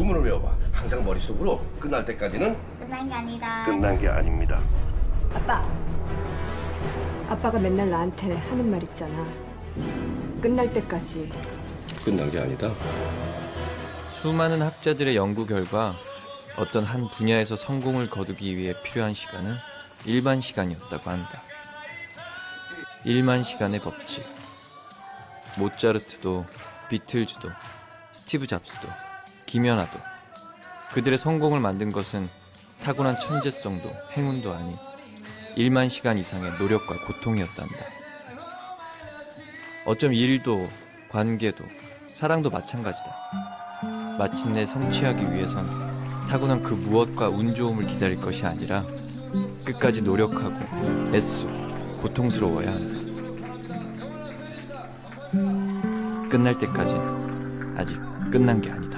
주문을 외워봐. 항상 머릿속으로 끝날 때까지는 끝난 게 아니다. 끝난 게 아닙니다. 아빠. 아빠가 맨날 나한테 하는 말 있잖아. 끝날 때까지. 끝난 게 아니다. 수많은 학자들의 연구 결과 어떤 한 분야에서 성공을 거두기 위해 필요한 시간은 일반 시간이었다고 한다. 1만 시간의 법칙. 모차르트도 비틀즈도 스티브 잡스도 김연아도 그들의 성공을 만든 것은 타고난 천재성도 행운도 아닌 1만 시간 이상의 노력과 고통이었단다. 어쩜 일도 관계도 사랑도 마찬가지다. 마침내 성취하기 위해선 타고난 그 무엇과 운 좋음을 기다릴 것이 아니라 끝까지 노력하고 애쓰고 고통스러워야 한다. 끝날 때까지 아직 끝난 게 아니다.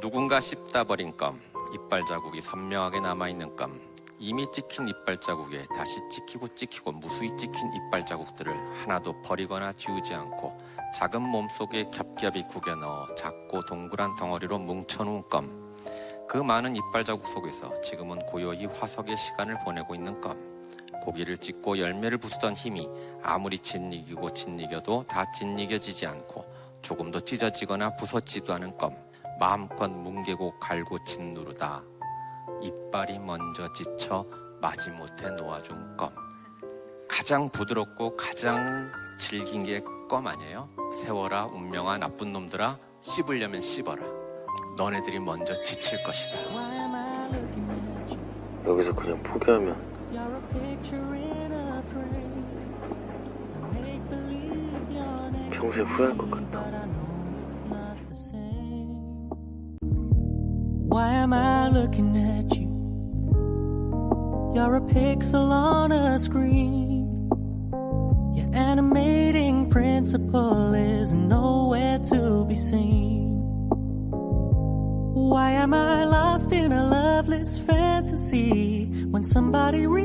누군가 씹다 버린 껌, 이빨 자국이 선명하게 남아있는 껌, 이미 찍힌 이빨 자국에 다시 찍히고 찍히고 무수히 찍힌 이빨 자국들을 하나도 버리거나 지우지 않고 작은 몸속에 겹겹이 구겨 넣어 작고 동그란 덩어리로 뭉쳐놓은 껌. 그 많은 이빨 자국 속에서 지금은 고요히 화석의 시간을 보내고 있는 껌. 고기를 찢고 열매를 부수던 힘이 아무리 짓이기고 짓이겨도 다 짓이겨지지 않고 조금도 찢어지거나 부서지도 않은 껌. 마음껏 뭉개고 갈고 짓누르다 이빨이 먼저 지쳐 마지못해 놓아준 껌 가장 부드럽고 가장 질긴 게 껌 아니에요? 세워라 운명아 나쁜 놈들아 씹으려면 씹어라 너네들이 먼저 지칠 것이다 여기서 그냥 포기하면 평생 후회할 것 같다. Why am I looking at you? You're a pixel on a screen. Your animating principle is nowhere to be seen. Why am I lost in a loveless fantasy when somebody reads?